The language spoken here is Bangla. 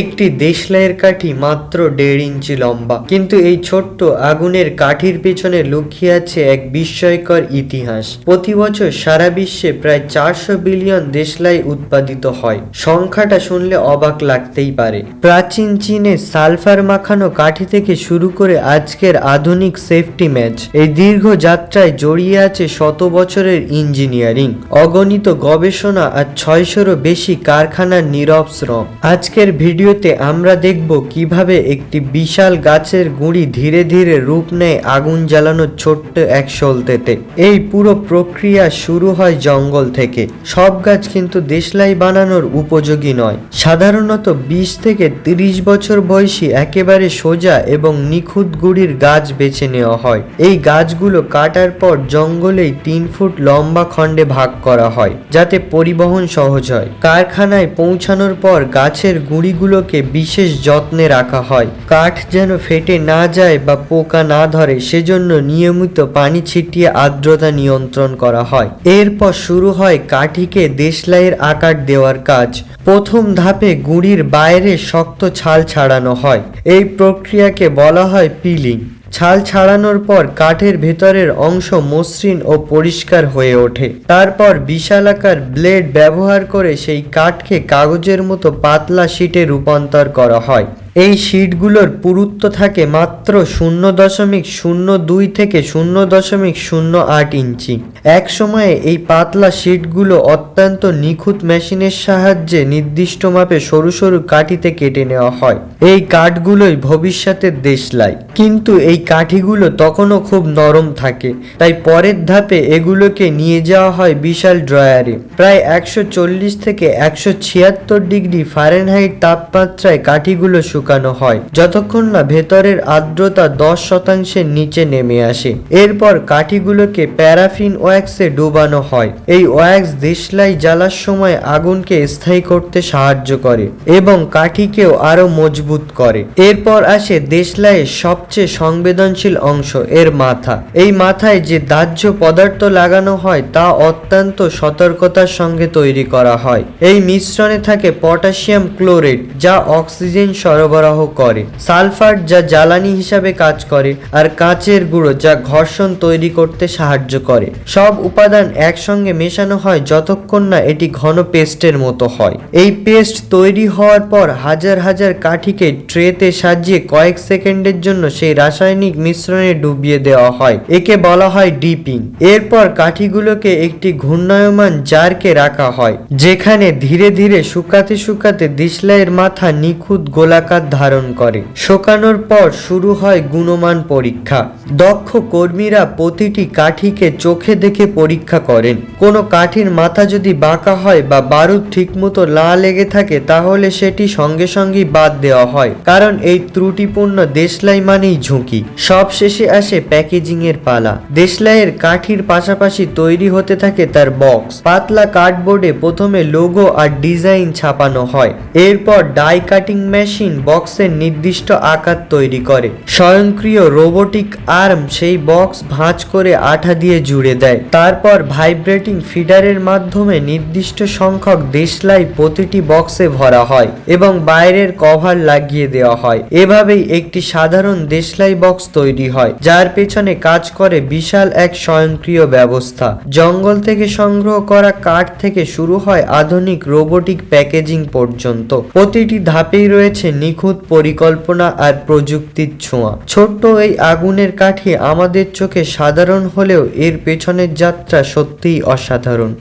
একটি দেশলাইয়ের কাঠি মাত্র দেড় ইঞ্চি লম্বা। কিন্তু এই ছোট্ট আগুনের কাঠির পেছনে লুকিয়ে আছে এক বিস্ময়কর ইতিহাস। প্রতি বছর সারা বিশ্বে প্রায় চারশো বিলিয়ন দেশলাই উৎপাদিত হয়। সংখ্যাটা শুনলে অবাক লাগতেই পারে। প্রাচীন চীনে সালফার মাখানো কাঠি থেকে শুরু করে আজকের আধুনিক সেফটি ম্যাচ। এই দীর্ঘ যাত্রায় জড়িয়ে আছে শত বছরের ইঞ্জিনিয়ারিং, অগণিত গবেষণা আর ছয়শোরও বেশি কারখানার নীরব শ্রম। আজকের ভিডিওতে আমরা দেখব কীভাবে একটি বিশাল গাছের গুঁড়ি ধীরে ধীরে রূপ নেয় আগুন জ্বালানোর ছোট্ট এক সলতেতে এই পুরো প্রক্রিয়া শুরু হয় জঙ্গল থেকে। সব গাছ কিন্তু দেশলাই বানানোর উপযোগী নয়। সাধারণত বিশ থেকে তিরিশ বছর বয়সী একেবারে সোজা এবং নিখুঁত গুড়ির গাছ বেছে নেওয়া হয়। এই গাছগুলো কাটার পর জঙ্গলেই তিন ফুট লম্বা খণ্ডে ভাগ করা হয়, যাতে পরিবহন সহজ হয়। কারখানায় পৌঁছানোর পর গাছের গুঁড়িগুলোকে বিশেষ যত্নে রাখা হয়। কাঠ যেন ফেটে না যায় বা পোকা না ধরে সেজন্য নিয়মিত পানি ছিটিয়ে আর্দ্রতা নিয়ন্ত্রণ করা হয়। এরপর শুরু হয় কাঠিকে দেশলাইয়ের আকার দেওয়ার কাজ। প্রথম ধাপে গুঁড়ির বাইরে শক্ত ছাল ছাড়ানো হয়। এই প্রক্রিয়াকে বলা হয় পিলিং। ছাল ছাড়ানোর পর কাঠের ভেতরের অংশ মসৃণ ও পরিষ্কার হয়ে ওঠে। তারপর বিশালাকার ব্লেড ব্যবহার করে সেই কাঠকে কাগজের মতো পাতলা শিটে রূপান্তর করা হয়। এই শিটগুলোর পুরুত্ব থাকে মাত্র শূন্য দশমিক শূন্য দুই থেকে শূন্য দশমিক শূন্য আট ইঞ্চি। এক সময়ে এই পাতলা শিটগুলো অত্যন্ত নিখুঁত মেশিনের সাহায্যে নির্দিষ্ট মাপে সরু সরু কাঠিতে কেটে নেওয়া হয়। এই কাঠগুলোই ভবিষ্যতের দেশলাই। কিন্তু এই কাঠিগুলো তখনও খুব নরম থাকে। তাই পরের ধাপে এগুলোকে নিয়ে যাওয়া হয় বিশাল ড্রয়ারে। প্রায় একশো চল্লিশ থেকে একশো ছিয়াত্তর ডিগ্রি ফারেনহাইট তাপমাত্রায় কাঠিগুলো শুকানো হয়, যতক্ষণ না ভেতরের আর্দ্রতা দশ শতাংশের নিচে নেমে আসে। এরপর কাঠিগুলোকে প্যারাফিন ওয়্যাক্সে ডুবানো হয়। এই ওয়্যাক্স দেশলাই জ্বালার সময় আগুনকে স্থায়ী করতে সাহায্য করে এবং কাঠিকেও আরও মজবুত করে। এরপর আসে দেশলাইয়ের সবচেয়ে সংবেদনশীল অংশ, এর মাথা। এই মাথায় যে দাহ্য পদার্থ লাগানো হয়, তা অত্যন্ত সতর্কতার সঙ্গে তৈরি করা হয়। এই মিশ্রণে থাকে পটাশিয়াম ক্লোরেট, যা অক্সিজেন সরবরাহ করে। সালফার যা জ্বালানি হিসাবে কাজ করে আর কাঁচের গুঁড়ো যা ঘর্ষণ তৈরি করতে সাহায্য করে। সব উপাদান একসঙ্গে মেশানো হয় যতক্ষণ না এটি ঘন পেস্টের মতো হয়। এই পেস্ট তৈরি হওয়ার পর হাজার হাজার কাঠিকে ট্রেতে সাজিয়ে কয়েক সেকেন্ডের জন্য সেই রাসায়নিক মিশ্রণে ডুবিয়ে দেওয়া হয়। একে বলা হয় ডিপিং। এরপর কাঠিগুলোকে একটি ঘূর্ণায়মান জারকে রাখা হয়, যেখানে ধীরে ধীরে শুকাতে শুকাতে দিশলাইয়ের মাথা নিখুঁত গোলাকার ধারণ করে। শুকানোর পর শুরু হয় গুণমান পরীক্ষা। দক্ষ কর্মীরা প্রতিটি কাঠিকে চোখে দেখে পরীক্ষা করেন। কোনো কাঠির মাথা যদি বাঁকা হয় বা বারুদ ঠিকমতো না লেগে থাকে, তাহলে সেটি সঙ্গে সঙ্গেই বাদ দেওয়া হয়। কারণ এই ত্রুটিপূর্ণ দেশলাই মানেই ঝুঁকি। সব শেষে আসে প্যাকেজিং এর পালা। দেশলাইয়ের কাঠির পাশাপাশি তৈরি হতে থাকে তার বক্স। পাতলা কার্ডবোর্ডে প্রথমে লোগো আর ডিজাইন ছাপানো হয়। এরপর ডাই কাটিং মেশিন বক্সের নির্দিষ্ট আকার তৈরি করে। স্বয়ংক্রিয় রোবোটিক আর্ম সেই বক্স ভাঁজ করে আঠা দিয়ে জুড়ে দেয়। তারপর ভাইব্রেটিং ফিডারের মাধ্যমে নির্দিষ্ট সংখ্যক দেশলাই প্রতিটি বক্সে ভরা হয় এবং বাইরের কভার লাগিয়ে দেওয়া হয়। এভাবেই একটি সাধারণ দেশলাই বক্স তৈরি হয়, যার পেছনে কাজ করে বিশাল এক স্বয়ংক্রিয় ব্যবস্থা। জঙ্গল থেকে সংগ্রহ করা কাঠ থেকে শুরু হয় আধুনিক রোবোটিক প্যাকেজিং পর্যন্ত। প্রতিটি ধাপেই রয়েছে নিখুঁত পরিকল্পনা আর প্রযুক্তির ছোঁয়া। ছোট্ট এই আগুনের কাঠি আমাদের চোখে সাধারণ হলেও এর পেছনের যাত্রা সত্যিই অসাধারণ।